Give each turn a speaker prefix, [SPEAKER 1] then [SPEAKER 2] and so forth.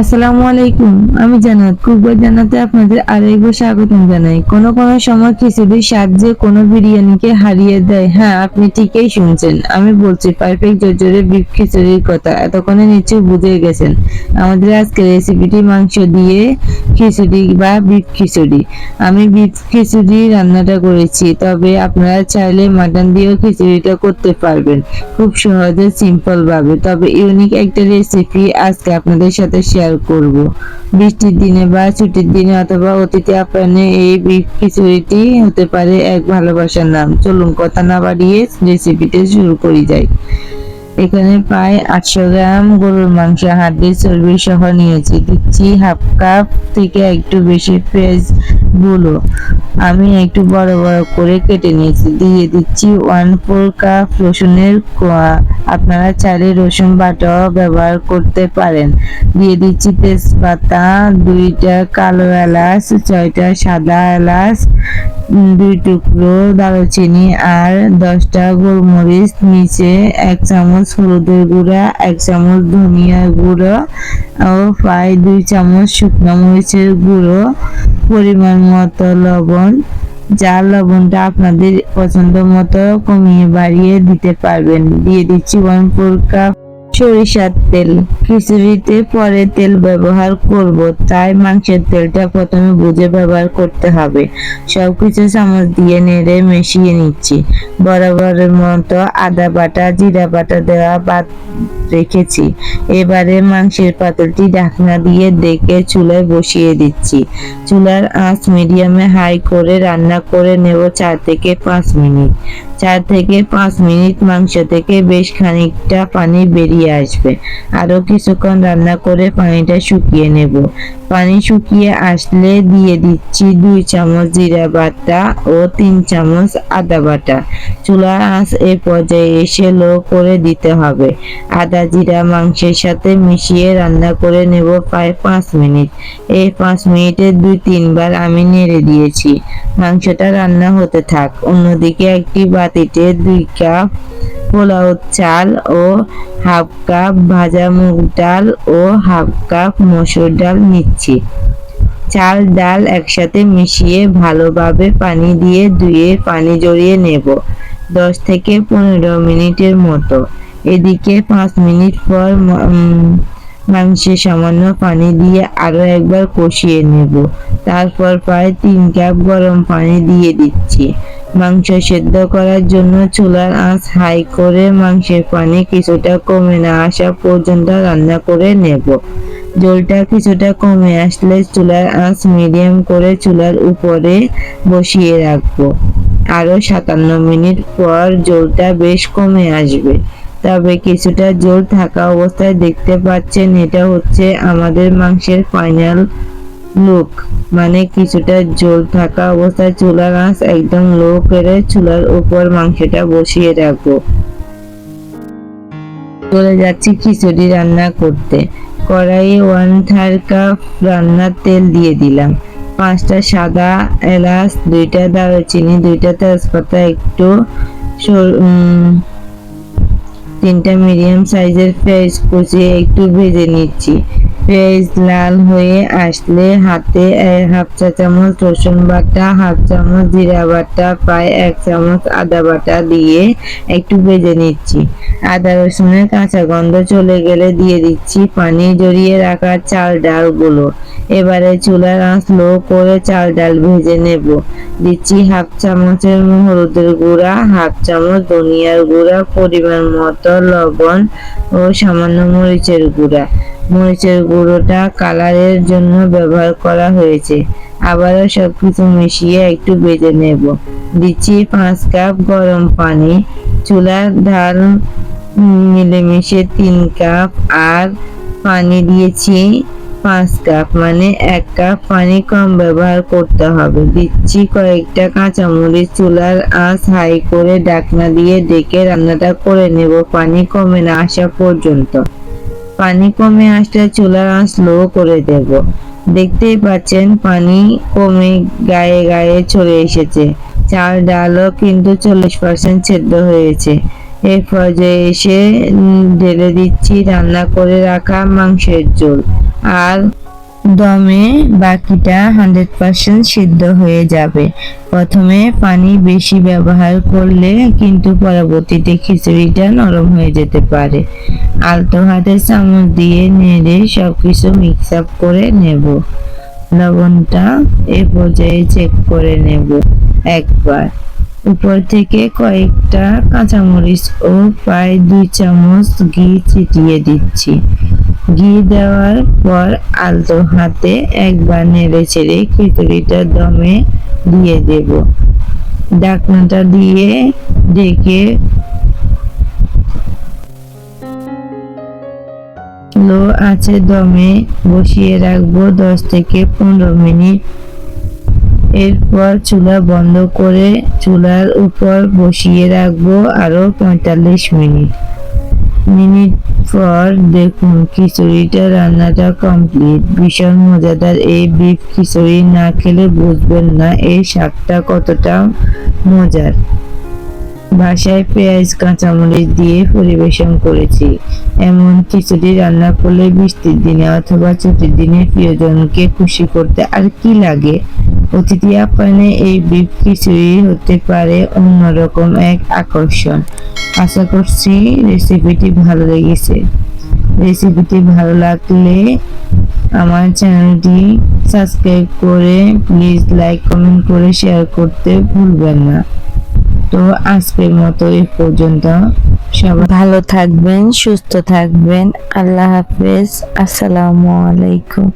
[SPEAKER 1] আসসালামু আলাইকুম, আমি জান্নাত। কুকবার জানাতে আপনাদের আরেকবার স্বাগতম জানাই। কোন কোন সময় খিচুড়ির স্বাদ যে কোনো বিরিয়ানিকে হারিয়ে দেয় হ্যাঁ আপনি ঠিকই শুনছেন। আমি বলছি, পারফেক্ট জর্জরে বিফ খিচুড়ির কথা। এতক্ষণে নিশ্চয়ই বুঝে গেছেন। আমাদের আজকের রেসিপিটি মাংস দিয়ে খিচুড়ি বা বিফ খিচুড়ি। আমি বিফ খিচুড়ি রান্নাটা করেছি, তবে আপনারা চাইলে মাটন দিয়েও খিচুড়িটা করতে পারবেন। খুব সহজে সিম্পলভাবে তবে ইউনিক একটা রেসিপি আজকে আপনাদের সাথে শেয়ার করব। বৃষ্টির দিনে বা ছুটির দিনে অথবা অতিথি আপ্যায়নে এই খিচুড়িটি হতে পারে এক ভালোবাসার নাম। চলুন কথা না বাড়িয়ে রেসিপিতে শুরু করি যাই। এখানে প্রায় আটশো গ্রাম গরুর মাংস হাড্ডি চর্বি সহ নিয়েছি দিচ্ছি হাফ কাপ থেকে একটু বেশি পেঁয়াজগুলো আমি একটু বড় বড় করে কেটে নিয়েছি। দিয়ে দিচ্ছি ওয়ান ফোর কাপ রসুনের কোয়া। আপনারা চাইলে রসুন বাটাও ব্যবহার করতে পারেন। দিয়ে দিচ্ছি তেজপাতা, দুইটা কালো এলাচ, ছয়টা সাদা এলাচ দুই টুকরো দারুচিনি আর দশটা গোলমরিচ নিচে এক চামচ হলুদের গুঁড়া, এক চামচ ধনিয়ার গুঁড়ো ও প্রায় দুই চামচ শুকনো মরিচের গুঁড়ো, পরিমাণ মতো লবণ। যার লবণটা আপনাদের পছন্দ মতো কমিয়ে বাড়িয়ে দিতে পারবেন। দিয়ে দিচ্ছি ওয়ান ফোর কাপ সরিষার তেল। খিচুড়িতে পরে তেল ব্যবহার করব, তাই মাংসের তেলটা প্রথমে বুঝে ব্যবহার করতে হবে। সব কিছু চামচ দিয়ে নেড়ে মিশিয়ে নিচ্ছি। বরাবরের মতো আদা বাটা, জিরা বাটা দেওয়া বাদ রেখেছি। এবারে মাংসের পাতলটি ঢাকনা দিয়ে ডেকে চুলায় বসিয়ে দিচ্ছি। চুলার আঁচ মিডিয়ামে হাই করে রান্না করে নেব চার থেকে পাঁচ মিনিট। চার থেকে পাঁচ মিনিট মাংস থেকে বেশ খানিকটা পানি বেরিয়ে আসবে। আরও কিছুক্ষণ রান্না করে পানিটা শুকিয়ে নেব। পানি শুকিয়ে আসলে দিয়ে দিচ্ছি দুই চামচ জিরা বাটা ও তিন চামচ আদা বাটা। চুলার আঁচ এ পর্যায়ে এসে লো করে দিতে হবে। আদা জিরা মাংসের সাথে মিশিয়ে রান্না করে নেব প্রায় পাঁচ মিনিট। এই পাঁচ মিনিটে দুই তিনবার আমি নেড়ে দিয়েছি। মাংসটা রান্না হতে থাক। অন্যদিকে একটি বাটিতে দুই কাপ পোলাও চাল ও হাফ কাপ ভাজা মুগ ডাল ও হাফ কাপ মসুর ডাল নিচ্ছি। চাল, ডাল একসাথে মিশিয়ে ভালোভাবে পানি দিয়ে ধুয়ে পানি জড়িয়ে নেব দশ থেকে পনেরো মিনিটের মতো। এদিকে পাঁচ মিনিট পর মাংসে সামান্য পানি দিয়ে আরও একবার কষিয়ে নেব। তারপর প্রায় তিন কাপ গরম পানি দিয়ে দিচ্ছি। মাংস সেদ্ধ করার জন্য চুলার আঁচ হাই করে মাংসের পানি কিছুটা কমে না আসা পর্যন্ত রান্না করে নেব। জলটা কিছুটা কমে আসলে চুলার আঁচ মিডিয়াম করে চুলার উপরে বসিয়ে রাখব। আরও সাতান্ন মিনিট পর জলটা বেশ কমে আসবে। তবে কিছুটা জল থাকা অবস্থায় দেখতে পাচ্ছেন এটা হচ্ছে আমাদের মাংসের ফাইনাল লুক মানে কিছুটা জল থাকা অবস্থায় চুলার আঁচ একদম লো করে চুলার উপর মাংসটা বসিয়ে রাখব। চলে যাচ্ছি খিচুড়ি রান্না করতে। কড়াইয়ে ওয়ান থার্ড কাপ রান্নার তেল দিয়ে দিলাম। পাঁচটা সাদা এলাচ, দুইটা দারুচিনি, দুইটা তেজপাতা, একটু তিনটা মিডিয়াম সাইজের পেঁয়াজ কুচিয়ে একটু ভেজে নিচ্ছি। পেঁয়াজ লাল হয়ে আসলে হাতে হাফ চা চামচ রসুন বাটা, হাফ চামচ জিরা বাটা, প্রায় এক চামচ আদা বাটা দিয়ে একটু ভেজে নিচ্ছি। আদা রসুনের কাঁচা গন্ধ চলে গেলে দিয়ে দিচ্ছি পানি জড়িয়ে রাখা চাল ডালগুলো। এবারে চুলার আঁচ লো করে চাল ডাল ভেজে নেব। দিচ্ছি হাফ চামচের হলুদের গুঁড়া, হাফ চামচ ধনিয়ার গুঁড়া, পরিমাণ মতো লবণ ও সামান্য মরিচের গুঁড়া। মরিচের গুঁড়োটা কালারের জন্য ব্যবহার করা হয়েছে। আবারও সব কিছু মিশিয়ে একটু ভেজে নেব। দিচ্ছি পাঁচ কাপ গরম পানি। চুলার ঢাল মিলেমিশে তিন কাপ আর পানি দিয়েছি পাঁচ কাপ মানে এক কাপ পানি কম ব্যবহার করতে হবে। দিচ্ছি কয়েকটা কাঁচামরিচ, চুলার আঁচ হাই করে ঢাকনা দিয়ে ডেকে রান্নাটা করে নেব পানি কমে না আসা পর্যন্ত। পানি কমে আসলে চুলার আঁচ লো করে দেব। দেখতেই পাচ্ছেন পানি কমে গায়ে গায়ে চলে এসেছে। চাল, ডালও কিন্তু চল্লিশ পার্সেন্ট সেদ্ধ হয়েছে। এই পর্যায়ে এসে ঢেলে দিচ্ছি রান্না করে রাখা মাংসের ঝোল। আর দমে বাকিটা হান্ড্রেড পার্সেন্ট সিদ্ধ হয়ে যাবে। প্রথমে পানি বেশি ব্যবহার করলে কিন্তু পরবর্তীতে খিচুড়িটা নরম হয়ে যেতে পারে। আলতো হাতে চামচ দিয়ে নেড়ে সব কিছু মিক্স আপ করে নেব। লবণটা এ পর্যায়ে চেক করে নেব একবার। উপর থেকে কয়েকটা কাঁচামরিচ ও প্রায় দুই চামচ ঘি ছিটিয়ে দিচ্ছি। ঘি দেওয়ার পর আলতো হাতে একবার নেড়ে ছেড়ে খিচুড়িটা দমে দিয়ে দেব। ঢাকনাটা দিয়ে ডেকে লো আছে দমে বসিয়ে রাখব দশ থেকে পনেরো মিনিট। এরপর চুলা বন্ধ করে চুলার উপর বসিয়ে রাখব আরও পঁয়তাল্লিশ মিনিট। মিনিট পর দেখুন, খিচুড়িটা রান্নাটা কমপ্লিট ভীষণ মজাদার। এই বিফ খিচুড়ি না খেলে বুঝবেন না, এই শাকটা কতটা মজার। বাসায় পেঁয়াজ, কাঁচামরিচ দিয়ে পরিবেশন করেছি। এমন খিচুড়ি রান্না করলে বৃষ্টির দিনে অথবা ছুটির দিনে প্রিয়জনকে খুশি করতে আর কি লাগে? অতিথি আপ্যায়নে এই বিফ খিচুড়ি হতে পারে অন্যরকম এক আকর্ষণ। আশা করছি রেসিপিটি ভালো লেগেছে। রেসিপিটি ভালো লাগলে আমার চ্যানেলটি সাবস্ক্রাইব করে প্লিজ লাইক, কমেন্ট করে শেয়ার করতে ভুলবেন না। তো আজকের মতো এই পর্যন্ত। সবাই ভালো থাকবেন, সুস্থ থাকবেন। আল্লাহ হাফেজ। আসসালামু আলাইকুম।